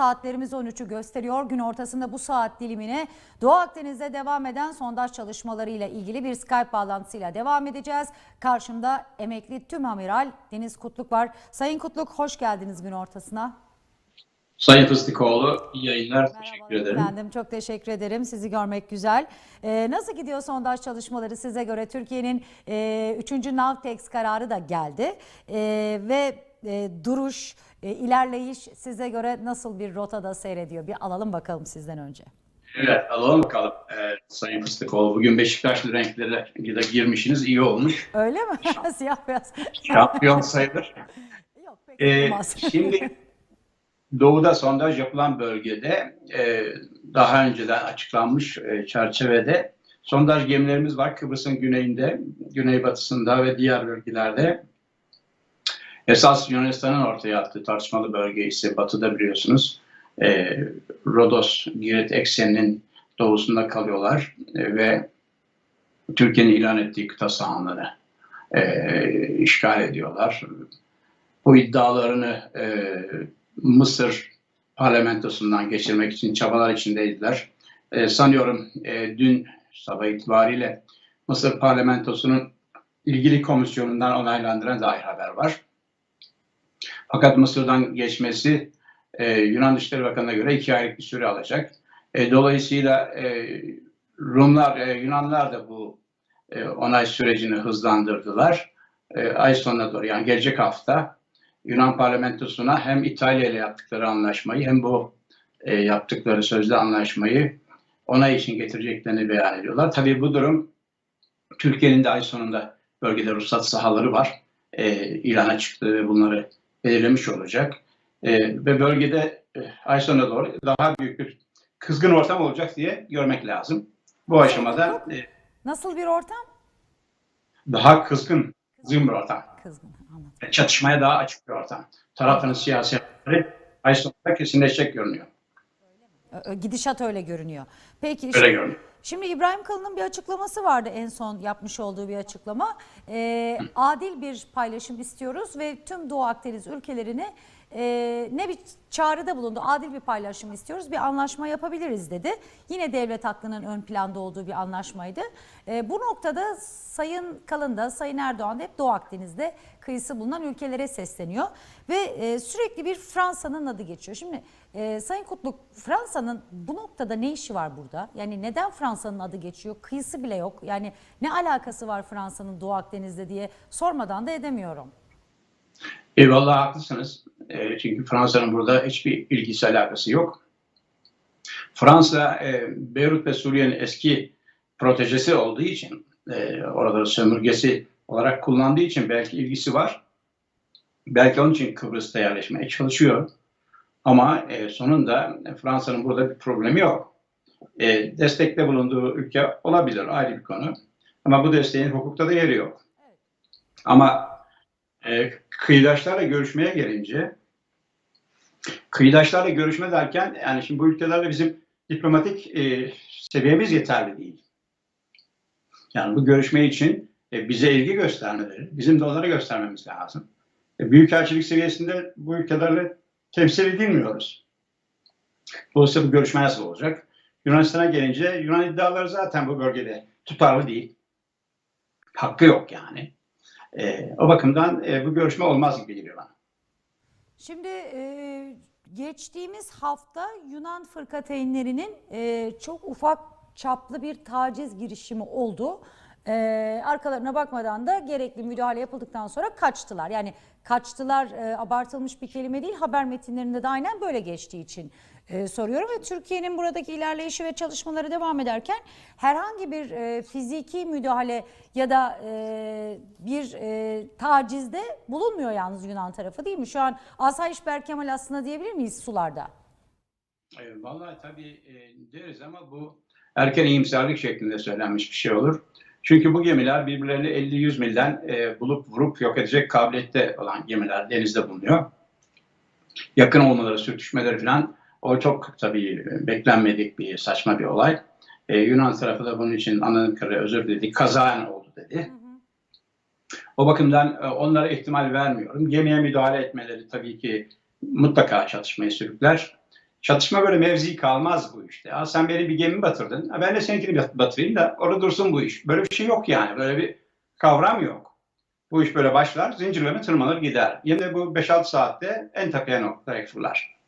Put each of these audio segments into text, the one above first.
Saatlerimiz 13'ü gösteriyor. Gün ortasında bu saat dilimine Doğu Akdeniz'de devam eden sondaj çalışmalarıyla ilgili bir Skype bağlantısıyla devam edeceğiz. Karşımda emekli tüm amiral Deniz Kutluk var. Sayın Kutluk hoş geldiniz gün ortasına. Sayın Fıstıkoğlu iyi yayınlar. Teşekkür Merhabalar ederim. efendim. Çok teşekkür ederim. Sizi görmek güzel. Ee, nasıl gidiyor sondaj çalışmaları size göre? Türkiye'nin e, 3. Navtex kararı da geldi. Ee, ve e, duruş, e, ilerleyiş size göre nasıl bir rotada seyrediyor? Bir alalım bakalım sizden önce. Evet alalım bakalım ee, Sayın Fıstıkoğlu. Bugün Beşiktaşlı renklere de girmişsiniz. iyi olmuş. Öyle mi? Siyah beyaz. Şampiyon sayılır. Yok pek Ee, olmaz. şimdi doğuda sondaj yapılan bölgede e, daha önceden açıklanmış e, çerçevede sondaj gemilerimiz var. Kıbrıs'ın güneyinde, güneybatısında ve diğer bölgelerde. Esas Yunanistan'ın ortaya attığı tartışmalı bölge ise batıda biliyorsunuz. E, Rodos, Girit ekseninin doğusunda kalıyorlar e, ve Türkiye'nin ilan ettiği kıta sahanları e, işgal ediyorlar. Bu iddialarını e, Mısır parlamentosundan geçirmek için çabalar içindeydiler. E, sanıyorum e, dün sabah itibariyle Mısır parlamentosunun ilgili komisyonundan onaylandıran dair haber var. Fakat Mısır'dan geçmesi e, Yunan Dışişleri Bakanı'na göre iki aylık bir süre alacak. E, dolayısıyla e, Rumlar, e, Yunanlar da bu e, onay sürecini hızlandırdılar. E, ay sonuna doğru yani gelecek hafta Yunan parlamentosuna hem İtalya ile yaptıkları anlaşmayı hem bu e, yaptıkları sözlü anlaşmayı onay için getireceklerini beyan ediyorlar. Tabii bu durum Türkiye'nin de ay sonunda bölgede ruhsat sahaları var. E, ilana çıktı ve bunları belirlemiş olacak. E, ve bölgede e, ay sonuna doğru daha büyük bir kızgın ortam olacak diye görmek lazım. Bu aşamada e, Nasıl bir ortam? daha kızgın, kızgın bir ortam. Kızgın. Anladım. Çatışmaya daha açık bir ortam. Tarafların siyasetleri ay sonunda kesinleşecek görünüyor. Gidişat öyle görünüyor. Peki Öyle şimdi- görünüyor. Şimdi İbrahim Kalın'ın bir açıklaması vardı en son yapmış olduğu bir açıklama. Ee, adil bir paylaşım istiyoruz ve tüm Doğu Akdeniz ülkelerine e, ne bir çağrıda bulundu. Adil bir paylaşım istiyoruz. Bir anlaşma yapabiliriz dedi. Yine devlet hakkının ön planda olduğu bir anlaşmaydı. E, bu noktada Sayın Kalın da Sayın Erdoğan da hep Doğu Akdeniz'de kıyısı bulunan ülkelere sesleniyor. Ve e, sürekli bir Fransa'nın adı geçiyor. Şimdi e, Sayın Kutluk Fransa'nın bu noktada ne işi var burada? Yani neden Fransa'nın adı geçiyor? Kıyısı bile yok. Yani ne alakası var Fransa'nın Doğu Akdeniz'de diye sormadan da edemiyorum. Eyvallah haklısınız. E, çünkü Fransa'nın burada hiçbir ilgisi alakası yok. Fransa e, Beyrut ve Suriye'nin eski protejesi olduğu için e, oraları sömürgesi olarak kullandığı için belki ilgisi var. Belki onun için Kıbrıs'ta yerleşmeye çalışıyor. Ama e, sonunda Fransa'nın burada bir problemi yok. E, destekte bulunduğu ülke olabilir ayrı bir konu. Ama bu desteğin hukukta da yeri yok. Ama e, kıyıdaşlarla görüşmeye gelince kıyıdaşlarla görüşme derken yani şimdi bu ülkelerle bizim diplomatik e, seviyemiz yeterli değil. Yani bu görüşme için e, bize ilgi göstermeleri, bizim de onlara göstermemiz lazım. E, Büyükelçilik seviyesinde bu ülkelerle temsil edilmiyoruz. Dolayısıyla bu görüşme nasıl olacak? Yunanistan'a gelince Yunan iddiaları zaten bu bölgede tutarlı değil. Hakkı yok yani. E, o bakımdan e, bu görüşme olmaz gibi geliyor bana. Şimdi e, geçtiğimiz hafta Yunan fırkateynlerinin e, çok ufak çaplı bir taciz girişimi oldu. E, arkalarına bakmadan da gerekli müdahale yapıldıktan sonra kaçtılar. Yani kaçtılar e, abartılmış bir kelime değil haber metinlerinde de aynen böyle geçtiği için e, soruyorum. Ve Türkiye'nin buradaki ilerleyişi ve çalışmaları devam ederken herhangi bir e, fiziki müdahale ya da e, bir e, tacizde bulunmuyor yalnız Yunan tarafı değil mi? Şu an asayiş Berkemal aslında diyebilir miyiz sularda? E, Vallahi tabii e, deriz ama bu erken iyimserlik şeklinde söylenmiş bir şey olur. Çünkü bu gemiler birbirlerini 50-100 milden e, bulup vurup yok edecek kabiliyette olan gemiler denizde bulunuyor. Yakın olmaları, sürtüşmeleri falan o çok tabii beklenmedik bir saçma bir olay. E, Yunan tarafı da bunun için kadarıyla özür diledi. Kazayan oldu dedi. O bakımdan e, onlara ihtimal vermiyorum. Gemiye müdahale etmeleri tabii ki mutlaka çatışmayı sürükler. Çatışma böyle mevzi kalmaz bu işte. Ha, sen beni bir gemi batırdın. Ha, ben de seninkini bat- batırayım da orada dursun bu iş. Böyle bir şey yok yani. Böyle bir kavram yok. Bu iş böyle başlar, zincirleme tırmanır gider. Yine bu 5-6 saatte en tepeye noktaya fırlar.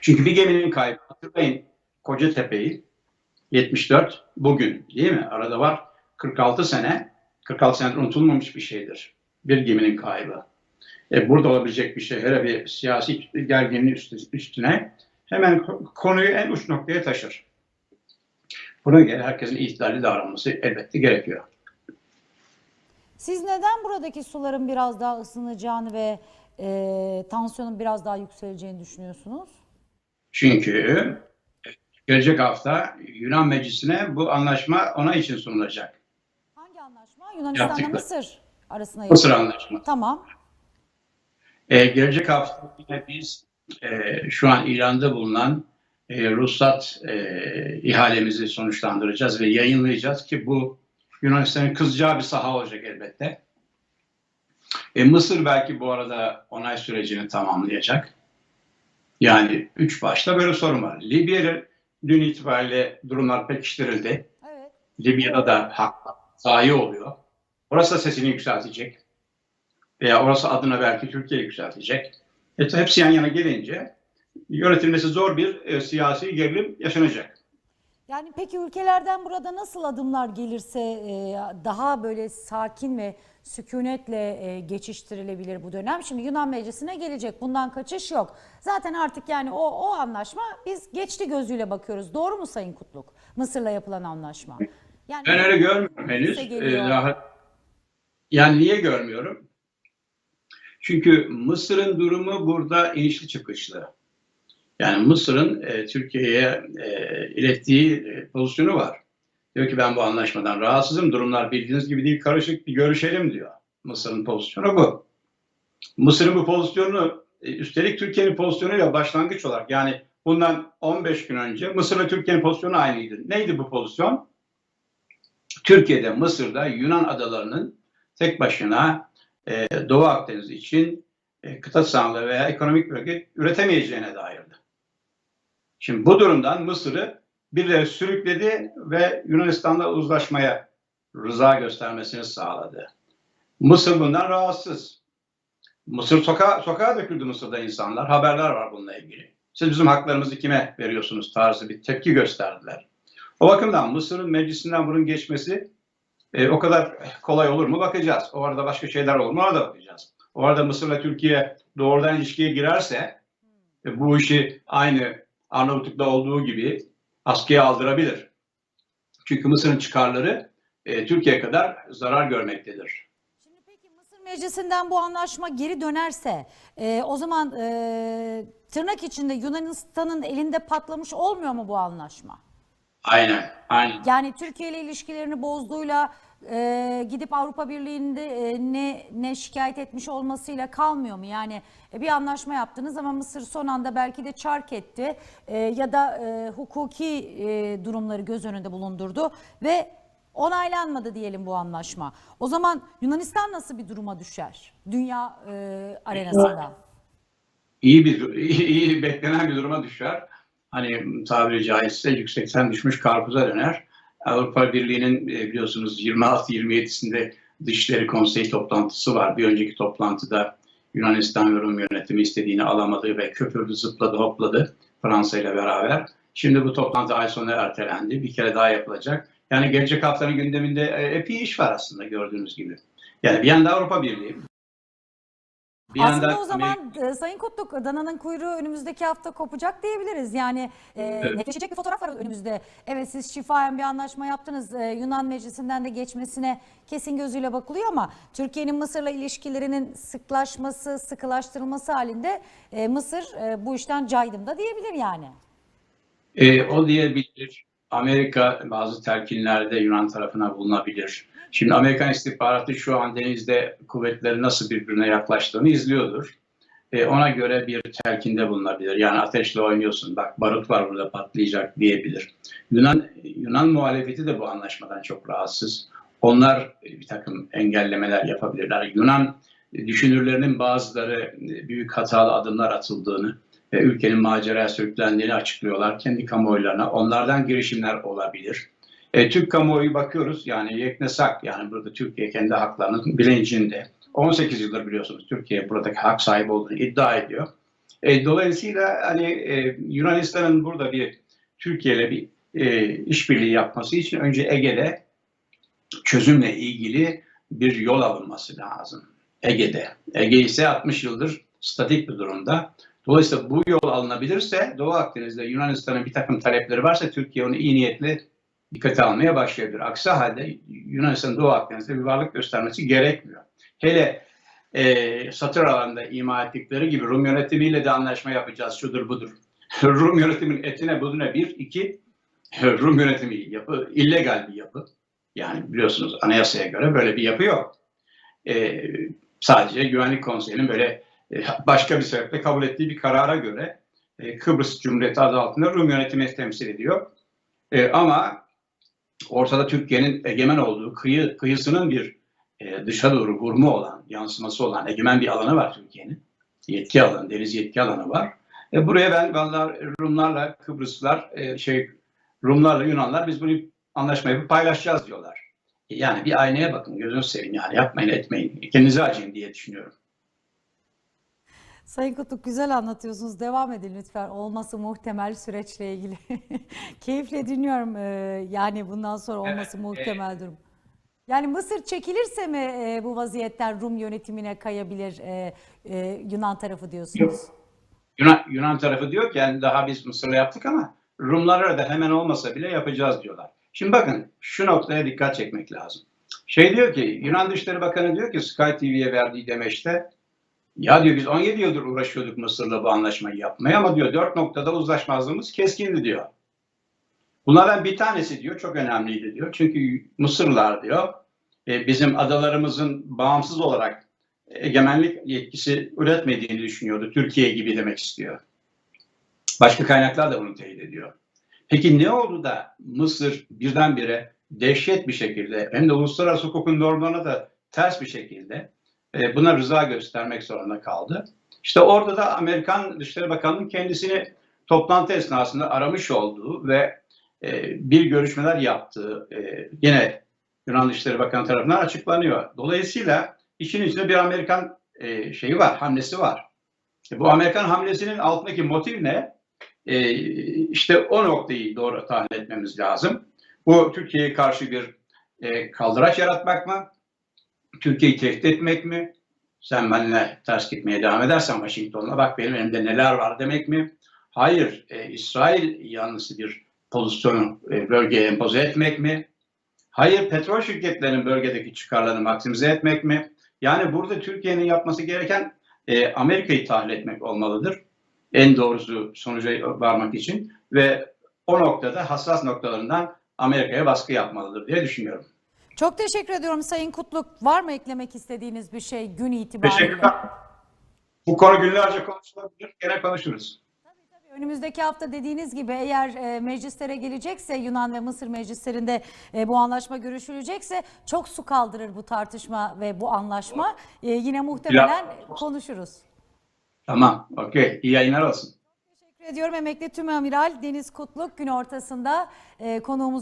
Çünkü bir geminin kaybı, hatırlayın Kocatepe'yi 74 bugün değil mi? Arada var 46 sene. 46 senedir unutulmamış bir şeydir. Bir geminin kaybı. E, burada olabilecek bir şey hele bir siyasi gerginliğin üstü- üstüne hemen ko- konuyu en uç noktaya taşır. Buna göre herkesin itidalli davranması elbette gerekiyor. Siz neden buradaki suların biraz daha ısınacağını ve e, tansiyonun biraz daha yükseleceğini düşünüyorsunuz? Çünkü gelecek hafta Yunan Meclisi'ne bu anlaşma ona için sunulacak. Hangi anlaşma? Yunanistan'la Mısır arasında Mısır. Anlaşması. Tamam. E, gelecek hafta yine biz e, şu an İran'da bulunan e, ruhsat e, ihalemizi sonuçlandıracağız ve yayınlayacağız ki bu Yunanistan'ın kızacağı bir saha olacak elbette. E, Mısır belki bu arada onay sürecini tamamlayacak. Yani üç başta böyle sorun var. Libya'da dün itibariyle durumlar pekiştirildi. Evet. Libya'da da hak sahi oluyor. Orası da sesini yükseltecek. Veya orası adına belki Türkiye yükseltecek. E, hepsi yan yana gelince yönetilmesi zor bir e, siyasi gerilim yaşanacak. Yani peki ülkelerden burada nasıl adımlar gelirse e, daha böyle sakin ve sükunetle e, geçiştirilebilir bu dönem? Şimdi Yunan Meclisi'ne gelecek. Bundan kaçış yok. Zaten artık yani o o anlaşma biz geçti gözüyle bakıyoruz. Doğru mu Sayın Kutluk? Mısır'la yapılan anlaşma. Yani Ben öyle görmüyorum henüz. Geliyor. E, daha- yani niye görmüyorum? Çünkü Mısır'ın durumu burada inişli çıkışlı. Yani Mısır'ın e, Türkiye'ye e, ilettiği e, pozisyonu var. Diyor ki ben bu anlaşmadan rahatsızım. Durumlar bildiğiniz gibi değil karışık bir görüşelim diyor. Mısır'ın pozisyonu bu. Mısır'ın bu pozisyonu e, üstelik Türkiye'nin pozisyonuyla başlangıç olarak yani bundan 15 gün önce Mısır'la Türkiye'nin pozisyonu aynıydı. Neydi bu pozisyon? Türkiye'de, Mısır'da Yunan adalarının tek başına e, Doğu Akdeniz için e, kıta sahanlığı veya ekonomik bölge üretemeyeceğine dairdi. Şimdi bu durumdan Mısır'ı birileri sürükledi ve Yunanistan'la uzlaşmaya rıza göstermesini sağladı. Mısır bundan rahatsız. Mısır sokağa, sokağa döküldü Mısır'da insanlar. Haberler var bununla ilgili. Siz bizim haklarımızı kime veriyorsunuz tarzı bir tepki gösterdiler. O bakımdan Mısır'ın meclisinden bunun geçmesi e, o kadar kolay olur mu bakacağız. O arada başka şeyler olur mu orada bakacağız. O arada Mısır'la Türkiye doğrudan ilişkiye girerse e, bu işi aynı Arnavutluk'ta olduğu gibi askıya aldırabilir. Çünkü Mısır'ın çıkarları e, Türkiye kadar zarar görmektedir. Şimdi peki Mısır Meclisi'nden bu anlaşma geri dönerse e, o zaman e, tırnak içinde Yunanistan'ın elinde patlamış olmuyor mu bu anlaşma? Aynen, aynen. Yani Türkiye ile ilişkilerini bozduğuyla e, gidip Avrupa Birliği'nde e, ne ne şikayet etmiş olmasıyla kalmıyor mu? Yani e, bir anlaşma yaptınız ama Mısır son anda belki de çark etti e, ya da e, hukuki e, durumları göz önünde bulundurdu ve onaylanmadı diyelim bu anlaşma. O zaman Yunanistan nasıl bir duruma düşer dünya e, arenasında? iyi bir iyi, iyi beklenen bir duruma düşer. Hani tabiri caizse yüksekten düşmüş karpuza döner. Avrupa Birliği'nin e, biliyorsunuz 26-27'sinde Dışişleri Konseyi toplantısı var. Bir önceki toplantıda Yunanistan Rum yönetimi istediğini alamadı ve köpürdü, zıpladı, hopladı Fransa ile beraber. Şimdi bu toplantı ay sonu ertelendi. Bir kere daha yapılacak. Yani gelecek haftanın gündeminde e, epey iş var aslında gördüğünüz gibi. Yani bir yanda Avrupa Birliği, bir Aslında o zaman e, Sayın Kutluk dananın kuyruğu önümüzdeki hafta kopacak diyebiliriz. Yani e, Evet. netleşecek bir fotoğraf var önümüzde. Evet siz şifayen bir anlaşma yaptınız. E, Yunan Meclisi'nden de geçmesine kesin gözüyle bakılıyor ama Türkiye'nin Mısır'la ilişkilerinin sıklaşması, sıkılaştırılması halinde e, Mısır e, bu işten caydım da diyebilir yani. E, o diyebilir. Amerika bazı telkinlerde Yunan tarafına bulunabilir. Şimdi Amerikan istihbaratı şu an denizde kuvvetleri nasıl birbirine yaklaştığını izliyordur. E, ona göre bir telkinde bulunabilir. Yani ateşle oynuyorsun bak barut var burada patlayacak diyebilir. Yunan Yunan muhalefeti de bu anlaşmadan çok rahatsız. Onlar bir takım engellemeler yapabilirler. Yunan düşünürlerinin bazıları büyük hatalı adımlar atıldığını ve ülkenin maceraya sürüklendiğini açıklıyorlar kendi kamuoylarına. Onlardan girişimler olabilir. E, Türk kamuoyu bakıyoruz yani yeknesak yani burada Türkiye kendi haklarının bilincinde. 18 yıldır biliyorsunuz Türkiye buradaki hak sahibi olduğunu iddia ediyor. E, dolayısıyla hani e, Yunanistan'ın burada bir Türkiye ile bir e, işbirliği yapması için önce Ege'de çözümle ilgili bir yol alınması lazım. Ege'de. Ege ise 60 yıldır statik bir durumda. Dolayısıyla bu yol alınabilirse Doğu Akdeniz'de Yunanistan'ın bir takım talepleri varsa Türkiye onu iyi niyetli dikkate almaya başlayabilir. Aksi halde Yunanistan'ın Doğu Akdeniz'de bir varlık göstermesi gerekmiyor. Hele e, satır alanında ima ettikleri gibi Rum yönetimiyle de anlaşma yapacağız şudur budur. Rum yönetimin etine buduna bir, iki Rum yönetimi yapı, illegal bir yapı. Yani biliyorsunuz anayasaya göre böyle bir yapı yok. E, sadece Güvenlik Konseyi'nin böyle başka bir sebeple kabul ettiği bir karara göre e, Kıbrıs Cumhuriyeti adı altında Rum yönetimi temsil ediyor. E, ama ortada Türkiye'nin egemen olduğu kıyı kıyısının bir e, dışa doğru vurma olan, yansıması olan egemen bir alanı var Türkiye'nin. Yetki alanı, deniz yetki alanı var. E, buraya ben vallahi Rumlarla, Kıbrıslılar, e, şey Rumlarla Yunanlar biz bunu anlaşma yapıp paylaşacağız diyorlar. E, yani bir aynaya bakın, gözünüzü seveyim yani yapmayın etmeyin. Kendinize acıyın diye düşünüyorum. Sayın Kutluk güzel anlatıyorsunuz. Devam edin lütfen. Olması muhtemel süreçle ilgili. Keyifle dinliyorum. Ee, yani bundan sonra olması Evet, muhtemel durum. Yani Mısır çekilirse mi e, bu vaziyetten Rum yönetimine kayabilir e, e, Yunan tarafı diyorsunuz? Yunan, Yunan tarafı diyor ki yani daha biz Mısır'la yaptık ama Rumlara da hemen olmasa bile yapacağız diyorlar. Şimdi bakın şu noktaya dikkat çekmek lazım. Şey diyor ki Yunan Dışişleri Bakanı diyor ki Sky TV'ye verdiği demeçte ya diyor biz 17 yıldır uğraşıyorduk Mısır'la bu anlaşmayı yapmaya ama diyor 4 noktada uzlaşmazlığımız keskindi diyor. Bunlardan bir tanesi diyor çok önemliydi diyor. Çünkü Mısırlılar diyor e, bizim adalarımızın bağımsız olarak egemenlik yetkisi üretmediğini düşünüyordu. Türkiye gibi demek istiyor. Başka kaynaklar da bunu teyit ediyor. Peki ne oldu da Mısır birdenbire dehşet bir şekilde hem de uluslararası hukukun normlarına da ters bir şekilde e, buna rıza göstermek zorunda kaldı. İşte orada da Amerikan Dışişleri Bakanı'nın kendisini toplantı esnasında aramış olduğu ve e, bir görüşmeler yaptığı e, yine Yunan Dışişleri Bakanı tarafından açıklanıyor. Dolayısıyla işin içinde bir Amerikan e, şeyi var, hamlesi var. E, bu Amerikan hamlesinin altındaki motiv ne? E, işte o noktayı doğru tahlil etmemiz lazım. Bu Türkiye'ye karşı bir e, kaldıraç yaratmak mı? Türkiye'yi tehdit etmek mi? Sen benimle ters gitmeye devam edersen Washington'la bak benim elimde neler var demek mi? Hayır, e, İsrail yanlısı bir pozisyonu e, bölgeye empoze etmek mi? Hayır, petrol şirketlerinin bölgedeki çıkarlarını maksimize etmek mi? Yani burada Türkiye'nin yapması gereken e, Amerika'yı tahlil etmek olmalıdır. En doğrusu sonuca varmak için ve o noktada hassas noktalarından Amerika'ya baskı yapmalıdır diye düşünüyorum. Çok teşekkür ediyorum Sayın Kutluk. Var mı eklemek istediğiniz bir şey gün itibariyle? Teşekkürler. Bu konu günlerce konuşulabilir. Gene konuşuruz. Önümüzdeki hafta dediğiniz gibi eğer e, meclislere gelecekse Yunan ve Mısır meclislerinde e, bu anlaşma görüşülecekse çok su kaldırır bu tartışma ve bu anlaşma. E, yine muhtemelen konuşuruz. Tamam, okey. İyi yayınlar olsun. Teşekkür ediyorum emekli tüm amiral Deniz Kutluk gün ortasında e, konuğumuz